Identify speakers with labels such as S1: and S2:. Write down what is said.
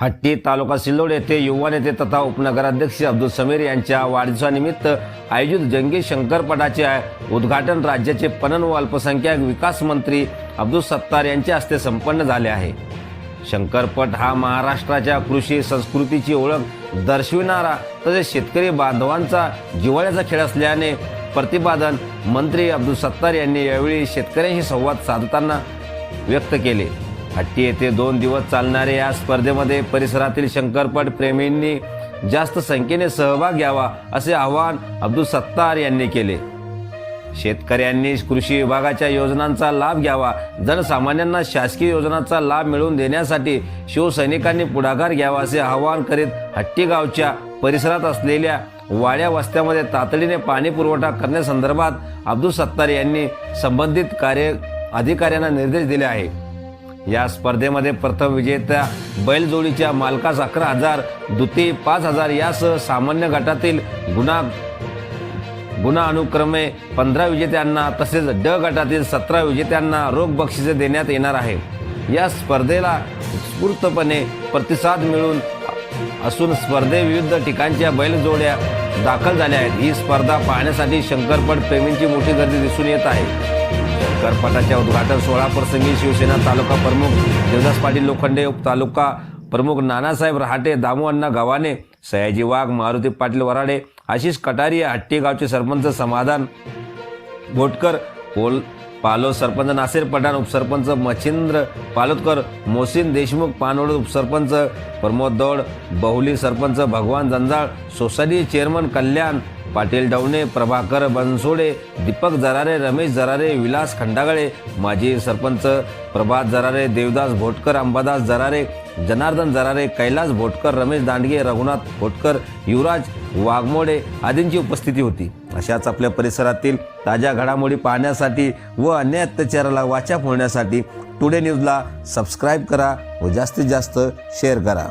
S1: हट्टी तालुका सिल्लोड येथे युवा नेते तथा उपनगराध्यक्ष अब्दुल समीर यांच्या वाढदिवसानिमित्त आयोजित जंगी शंकरपटाचे उद्घाटन राज्याचे पणन व अल्पसंख्याक विकास मंत्री अब्दुल सत्तार यांच्या हस्ते संपन्न झाले आहे. शंकरपट हा महाराष्ट्राच्या कृषी संस्कृतीची ओळख दर्शविणारा तसेच शेतकरी बांधवांचा जिव्हाळ्याचा खेळ असल्याने प्रतिपादन मंत्री अब्दुल सत्तार यांनी यावेळी शेतकऱ्यांशी संवाद साधताना व्यक्त केले. हट्टी येथे दोन दिवस चालणाऱ्या या स्पर्धेमध्ये परिसरातील शंकरपट प्रेमींनी जास्त संख्येने सहभाग घ्यावा असे आवाहन अब्दुल सत्तार यांनी केले. शेतकऱ्यांनी कृषी विभागाच्या योजनांचा लाभ घ्यावा जनसामान्यांना शासकीय योजनांचा लाभ मिळवून देण्यासाठी शिवसैनिकांनी पुढाकार घ्यावा असे आवाहन करीत हट्टी गावच्या परिसरात असलेल्या वाड्या वस्त्यामध्ये तातडीने पाणी पुरवठा करण्यासंदर्भात अब्दुल सत्तार यांनी संबंधित कार्य अधिकाऱ्यांना निर्देश दिले आहे या स्पर्धेमध्ये प्रथम विजेत्या बैलजोडीच्या मालकास अकरा हजार द्वितीय पाच हजार यासह सामान्य गटातील गुन्हा गुन्हा अनुक्रमे पंधरा विजेत्यांना तसेच ड गटातील सतरा विजेत्यांना रोख बक्षिसे देण्यात येणार आहे. या स्पर्धेला उत्स्फूर्तपणे प्रतिसाद मिळून असून स्पर्धे विविध ठिकाणच्या बैलजोड्या दाखल झाल्या आहेत. ही स्पर्धा पाहण्यासाठी शंकरपट प्रेमींची मोठी गर्दी दिसून येत आहे. करपटाच्या उद्घाटन सोहळाप्रसंगी शिवसेना तालुका प्रमुख देवदास पाटील लोखंडे उपतालुका प्रमुख नानासाहेब रहाटे दामूअण्णा गव्हाणे सयाजी वाघ मारुती पाटील वराडे आशिष कटारी हट्टी गावचे सरपंच समाधान घोटकर पोल पालो सरपंच नासिर पठाण उपसरपंच मच्छिंद्र पालोदकर मोसिन देशमुख पानोड उपसरपंच प्रमोद दौड बहुली सरपंच भगवान जंजाळ सोसायटी चेअरमन कल्याण पाटील डवणे प्रभाकर बनसोडे दीपक जरारे रमेश जरारे विलास खंडागळे माजी सरपंच प्रभात जरारे देवदास भोटकर अंबादास जरारे जनार्दन जरारे कैलास भोटकर रमेश दांडगे रघुनाथ भोटकर युवराज वाघमोडे आदींची उपस्थिती होती. अशाच आपल्या परिसरातील ताज्या घडामोडी पाहण्यासाठी व अन्य अत्याचाराला वाचा फोडण्यासाठी टुडे न्यूजला सबस्क्राईब करा व जास्तीत जास्त शेअर करा.